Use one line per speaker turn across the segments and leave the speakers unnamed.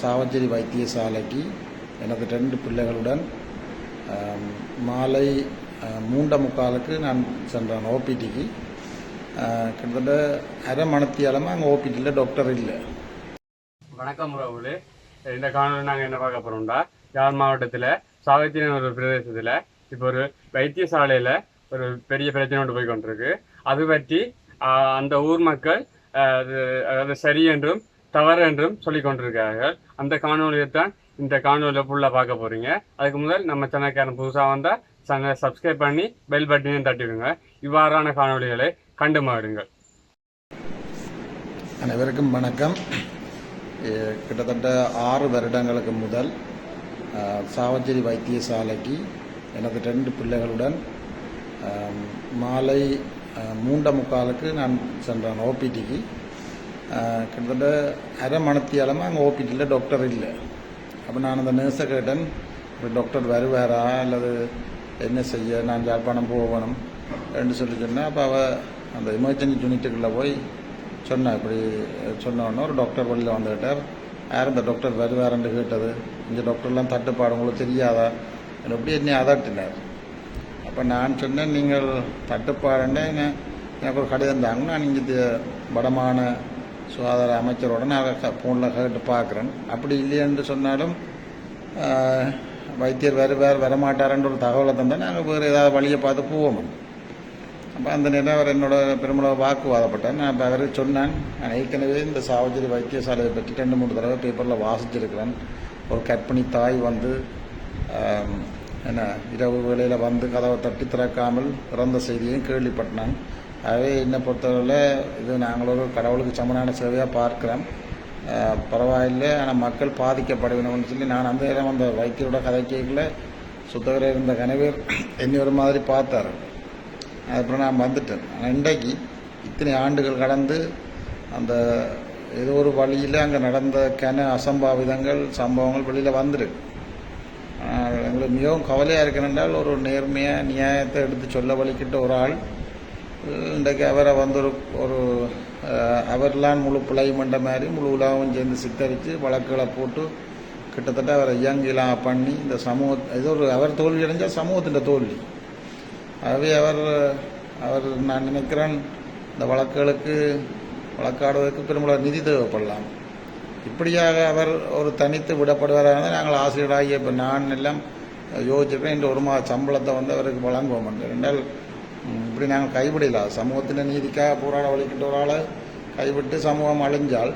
சாவஞ்சேரி வைத்தியசாலைக்கு எனது ரெண்டு பிள்ளைகளுடன் மாலை மூண்ட முக்காலுக்கு நான் சென்றேன் ஓபிடிக்கு கிட்டத்தட்ட அரை மணத்தியாலமாக அங்கே ஓபிடியில் டாக்டர் இல்லை.
வணக்கம் உறவுகளே. இந்த காணொலி நாங்கள் என்ன பார்க்க போகிறோம்டா யாழ் மாவட்டத்தில் சாவித்திரின் ஒரு பிரதேசத்தில் இப்போ ஒரு வைத்தியசாலையில் ஒரு பெரிய பிரச்சனை ஒன்று போய் கொண்டிருக்கு அது பற்றி அந்த ஊர் மக்கள் அது அது சரி என்றும் தவறு என்றும் சொல்லி கொண்டிருக்கிறார்கள். அந்த காணொலியை தான் இந்த காணொலியில் ஃபுல்லாக பார்க்க போகிறீங்க அதுக்கு முதல் நம்ம சேனல்காரன் புதுசாக வந்தால் சேனலை சப்ஸ்கிரைப் பண்ணி பெல் பட்டனையும் தட்டிவிடுங்க. இவ்வாறான காணொலிகளை கண்டு மாறுங்கள்
அனைவருக்கும் வணக்கம். கிட்டத்தட்ட ஆறு வருடங்களுக்கு முதல் அஹ், சாவச்சேரி வைத்தியசாலைக்கு எனது ரெண்டு பிள்ளைகளுடன் மாலை மூண்ட முக்காலுக்கு நான் சென்றேன். ஓபிடிக்கு கிட்டத்தட்ட அரை மணத்தியாலமாக அங்கே ஓபிடியில் டாக்டர் இல்லை அப்போ நான் அந்த நர்ஸை கேட்டேன் இப்போ டாக்டர் வருவாரா அல்லது என்ன செய்ய நான் ஜாழ்ப்பாணம் போகணும் என்று சொல்லி சொன்னேன் அப்போ அவள் அந்த எமர்ஜென்சி யூனிட்டுக்குள்ளே போய் சொன்னேன் இப்படி சொன்ன ஒரு டாக்டர் வெளியில் வந்துக்கிட்டார் யார் இந்த டாக்டர் வருவாருன்னு கேட்டது இந்த டாக்டர்லாம் தட்டுப்பாடு உங்களுக்கு தெரியாதா என்ன எப்படி என்னை அதட்டினார் அப்போ நான் சொன்னேன் நீங்கள் தட்டுப்பாடுன்னு எனக்கு ஒரு கடிதம் தாங்க நான் இங்கே வடமான சுகாதார அமைச்சரோட நான் ஃபோனில் கேட்டு பார்க்குறேன். அப்படி இல்லையென்று சொன்னாலும் வைத்தியர் வேறு வேறு வரமாட்டாருன்ற ஒரு தகவலை தந்தால் நாங்கள் வேறு ஏதாவது வழியை பார்த்து போவோம். அப்போ அந்த நேரம் அவர் என்னோட பெருமளவு வாக்குவாதப்பட்டார். நான் அப்போ அவருக்கு சொன்னேன். நான் ஏற்கனவே இந்த சாவச்சேரி வைத்தியசாலையை பற்றி ரெண்டு மூணு தடவை பேப்பரில் வாசிச்சிருக்கிறேன். ஒரு கற்பிணி தாய் வந்து என்ன இரவு வேளையில் வந்து கதவை தட்டி திறக்காமல் இறந்த செய்தியையும் கேள்விப்பட்டேன். ஆகவே என்னை பொறுத்தவரையில் இது நாங்கள் ஒரு கடவுளுக்கு சமனான சேவையாக பார்க்குறோம். பரவாயில்லை ஆனால் மக்கள் பாதிக்கப்பட வேணும்னு சொல்லி நான் அந்த நேரம் அந்த வைத்தியரோட கதை கேட்கல சுத்தகர இருந்த கணவர் என்னை ஒரு மாதிரி பார்த்தாரு. அதுக்கப்புறம் நான் வந்துட்டேன். ஆனால் இன்றைக்கு இத்தனை ஆண்டுகள் கடந்து அந்த ஏதோ ஒரு வழியில் அங்கே நடந்த கன அசம்பாவிதங்கள் சம்பவங்கள் வெளியில் வந்துருக்கு. எங்களுக்கு மிகவும் கவலையாக இருக்கணுன்றால் ஒரு நேர்மையாக நியாயத்தை எடுத்து சொல்ல வலிக்கிட்ட ஒரு ஆள் இன்றைக்கு அவரை வந்து ஒரு ஒரு அவர்லாம் முழு பிழை மாதிரி முழு உலகம் சேர்ந்து சித்தரித்து வழக்குகளை போட்டு கிட்டத்தட்ட அவரை இயங்கிலாம் பண்ணி இந்த சமூக இது ஒரு அவர் தோல்வி அடைஞ்சால் சமூகத்தின் தோல்வி. ஆகவே அவர் அவர் நான் நினைக்கிறேன் இந்த வழக்குகளுக்கு வழக்காடுவதற்கு பெரும்பாலும் நிதி தேவைப்படலாம். இப்படியாக அவர் ஒரு தனித்து விடப்படுவாராக நாங்கள் ஆசிரியராகிய இப்போ நான் எல்லாம் யோசிச்சிருக்கேன் இந்த ஒரு மாத சம்பளத்தை வந்து அவருக்கு வழங்குவோம் என்று. என்றால் இப்படி நாங்கள் கைவிடல. சமூகத்தின் நீதிக்காக போராட வலிக்கிட்ட ஒரு ஆளை கைவிட்டு சமூகம் அழிஞ்சால்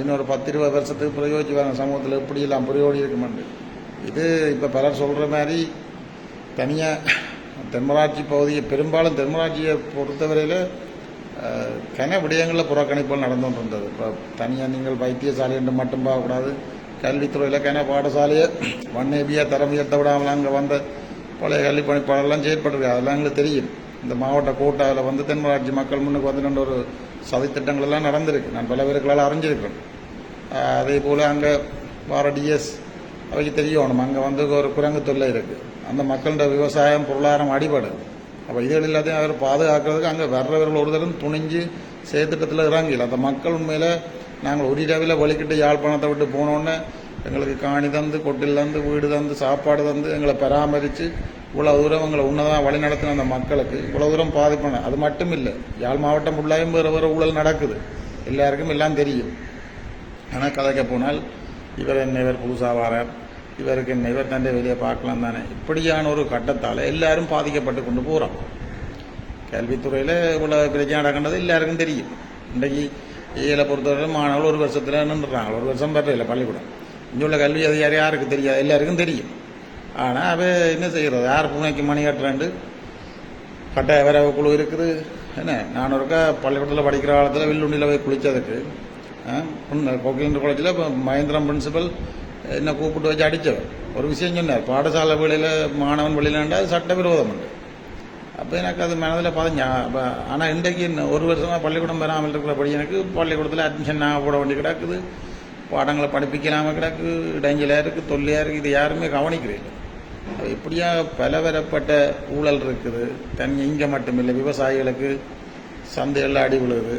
இன்னொரு பத்து இருபது வருஷத்துக்கு பிரயோஜிப்பாங்க சமூகத்தில் எப்படியெல்லாம் புரியோடி இருக்குமெண்டு இது இப்போ பலர் சொல்கிற மாதிரி தனியாக தென்மராட்சி பகுதியை பெரும்பாலும் தென்மராட்சியை பொறுத்தவரையில் கன விடயங்களில் புறக்கணிப்புகள் நடந்து கொண்டிருந்தது இப்போ தனியாக நீங்கள் வைத்தியசாலை என்று மட்டும் பார்க்கக்கூடாது. கல்வித்துறையில் கன பாடசாலையை வண்ணேபியாக தரம் உயர்த்த விடாமல் அங்கே வந்த பழைய கல்வி பணிப்பாளர்லாம் செயற்பட்டிருக்கு. அதெல்லாம் எங்களுக்கு தெரியும். இந்த மாவட்ட கோட்டாவில் வந்து தென்மராட்சி மக்கள் முன்னுக்கு வந்து ரெண்டு ஒரு சதித்திட்டங்கள் எல்லாம் நடந்திருக்கு. நான் பல பேருக்களால் அறிஞ்சிருக்கிறேன். அதே போல் அங்கே வார டிஎஸ் அவைக்கு தெரியணும் அங்கே வந்து ஒரு குரங்கு தொல்லை இருக்குது அந்த மக்களோட விவசாயம் பொருளாதாரம் அடிபடுது அப்போ இதுகள் எல்லாத்தையும் அவர் பாதுகாக்கிறதுக்கு அங்கே வர்றவர்கள் ஒரு தரம் துணிஞ்சு செயற்திட்டத்தில் இறங்கல அந்த மக்கள் உண்மையில் நாங்கள் ஒரு இரவில் வலிக்கிட்டு யாழ்ப்பாணத்தை விட்டு போனோன்னே எங்களுக்கு காணி தந்து கொட்டில் தந்து வீடு தந்து சாப்பாடு தந்து எங்களை பராமரித்து இவ்வளோ தூரம் எங்களை உன்னதான் வழி நடத்தின அந்த மக்களுக்கு இவ்வளோ தூரம் பாதிப்பான அது மட்டும் இல்லை யாழ் மாவட்டம் ஃபுல்லாயும் வேறு வேறு ஊழல் நடக்குது. எல்லாருக்கும் எல்லாம் தெரியும். ஆனால் கதைக்க போனால் இவர் என்ன இவர் புதுசாக வரார். இவருக்கு என்ன இவர் தண்டை வெளியே பார்க்கலாம் தானே. இப்படியான ஒரு கட்டத்தால் எல்லாரும் பாதிக்கப்பட்டு கொண்டு போகிறோம் கல்வித்துறையில் இவ்வளோ பிரச்சனை நடக்கின்றது எல்லாருக்கும் தெரியும். இன்றைக்கு ஏழை பொறுத்தவரை மாணவர்கள் ஒரு வருஷத்தில் நின்றுறாங்க. ஒரு வருஷம் இல்லை பள்ளிக்கூடம். இங்கே உள்ள கல்வி அதிகாரி யாருக்கு தெரியாது எல்லாருக்கும் தெரியும். ஆனால் அவ என்ன செய்கிறது யார் பூனைக்கு மணி கட்டுறாண்டு? கட்டாய வரவு குழு இருக்குது. என்ன? நான் ஒருக்கா பள்ளிக்கூடத்தில் படிக்கிற காலத்தில் வில்லுண்டியில் போய் குளித்ததுக்கு கோகிலேந்திர காலேஜில் இப்போ மகேந்திரம் பிரின்சிபல் என்ன கூப்பிட்டு வச்சு அடித்தவர் ஒரு விஷயம் சொன்னார். பாடசாலை வெளியில் மாணவன் வெளியிலாண்டா அது சட்டவிரோதம் உண்டு அப்போ எனக்கு அது மனதில் பதிஞ்சா அப்போ ஆனால் இன்றைக்கு ஒரு வருஷமாக பள்ளிக்கூடம் வராமல் இருக்கிற பையனுக்கு பள்ளிக்கூடத்தில் அட்மிஷன் நான் போட வேண்டி கிடக்குது. பாடங்களை படிப்பிக்கலாமல் கிடக்கு இடைஞ்சலாக இருக்குது தொல்லையாக இருக்குது இது யாருமே கவனிக்கிறேன் அது இப்படியா பலவரப்பட்ட ஊழல் இருக்குது. தன் இங்கே மட்டுமில்லை விவசாயிகளுக்கு சந்தைகளில் அடி உழுது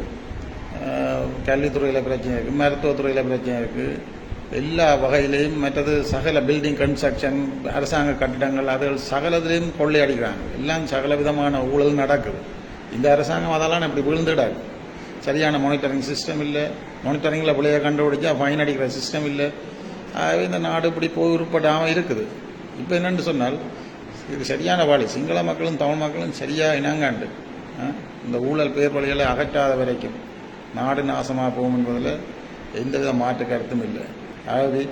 கல்வித்துறையில் பிரச்சனை இருக்குது மருத்துவத்துறையில் பிரச்சனை இருக்குது எல்லா வகையிலையும் மற்றது சகல பில்டிங் கன்ஸ்ட்ரக்ஷன் அரசாங்க கட்டிடங்கள் அதுகள் சகலத்திலையும் கொள்ளையடிக்கிறாங்க. எல்லாம் சகல விதமான ஊழல் நடக்குது. இந்த அரசாங்கம் அதெல்லாம் இப்படி விழுந்துடாது. சரியான மானிட்டரிங் சிஸ்டம் இல்லை. மானிட்டரிங்கில் பிள்ளைய கண்டுபிடிச்சா ஃபைன் அடிக்கிற சிஸ்டம் இல்லை. ஆகவே இந்த நாடு இப்படி போய் உருப்படாமல் இருக்குது. இப்போ என்னென்னு சொன்னால் இது சரியான வழி சிங்கள மக்களும் தமிழ் மக்களும் சரியாக இனங்காண்டு இந்த ஊழல் பேர் வழிகளை அகற்றாத வரைக்கும் நாடு நாசமாக போகும் என்பதில் எந்தவித மாற்று கருத்தும் இல்லை. ஆகவே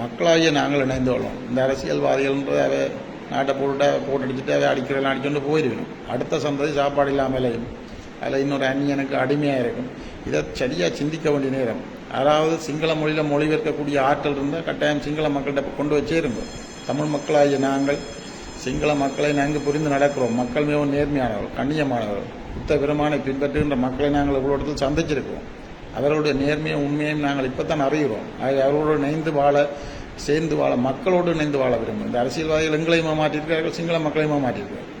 மக்களாகிய நாங்கள் இணைந்து கொள்ளோம் இந்த அரசியல்வாதிகள்ன்றது அவை நாட்டை போட்டுட்டா போட்டு அடிச்சுட்டு அவை அடிக்கிறலாம் அடிச்சுட்டு போயிடுவேணும் அடுத்த சந்ததி சாப்பாடு இல்லாமலேயும் அதில் இன்னொரு அந்நியனுக்கு அடிமையாக இருக்கும். இதை சரியாக சிந்திக்க வேண்டிய நேரம். அதாவது சிங்கள மொழியில் மொழிபெயர்க்கக்கூடிய ஆற்றல் இருந்தால் கட்டாயம் சிங்கள மக்கள்கிட்ட கொண்டு வச்சே இருந்தோம் தமிழ் மக்களாகிய நாங்கள் சிங்கள மக்களை நாங்கள் புரிந்து நடக்கிறோம். மக்கள் மிகவும் நேர்மையானவர்கள் கண்ணியமானவர்கள். புத்த பெருமானை பின்பற்றுகின்ற மக்களை நாங்கள் இவ்வளோ இடத்தில் சந்திச்சிருக்கிறோம். அவர்களுடைய நேர்மையும் உண்மையும் நாங்கள் இப்போ தான் அறிகிறோம். ஆகிய அவர்களோடு இணைந்து வாழ சேர்ந்து வாழ மக்களோடு இணைந்து வாழ விரும்புகிறோம். இந்த அரசியல்வாதிகள் எங்களையும் ஏமாற்றியிருக்கிறார்கள் சிங்கள மக்களையும் ஏமாற்றியிருக்கிறார்கள்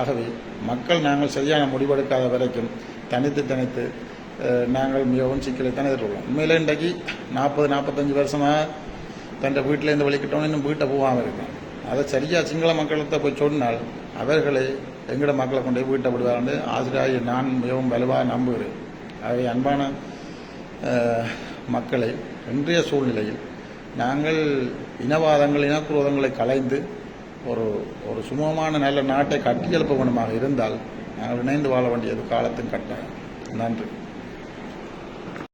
ஆகவே மக்கள் நாங்கள் சரியான முடிவெடுக்காத வரைக்கும் தனித்து தனித்து நாங்கள் மிகவும் சிக்கலை தான் எதிர்கொள்வோம். உண்மையில் இன்றைக்கு நாற்பது நாற்பத்தஞ்சு வருஷமாக தன் வீட்டிலேருந்து வெளிக்கிட்டோன்னு இன்னும் வீட்டை போகாமல் இருக்கும். அதை சரியாக சிங்கள மக்கள்கிட்ட போய் சொன்னால் அவர்களை எங்கட மக்களை கொண்டு போய் வீட்டை விடுவார்னு ஆசிரியர் நான் மிகவும் வலுவாக நம்புகிறேன். ஆகவே அன்பான மக்களை இன்றைய சூழ்நிலையில் நாங்கள் இனவாதங்கள் இனக்குரோதங்களை கலைந்து ஒரு ஒரு சுமமான நல்ல நாட்டை கட்டியெழுப்ப இருந்தால் நாங்கள் இணைந்து வாழ வேண்டியது காலத்தின் கட்டாயம். நன்றி.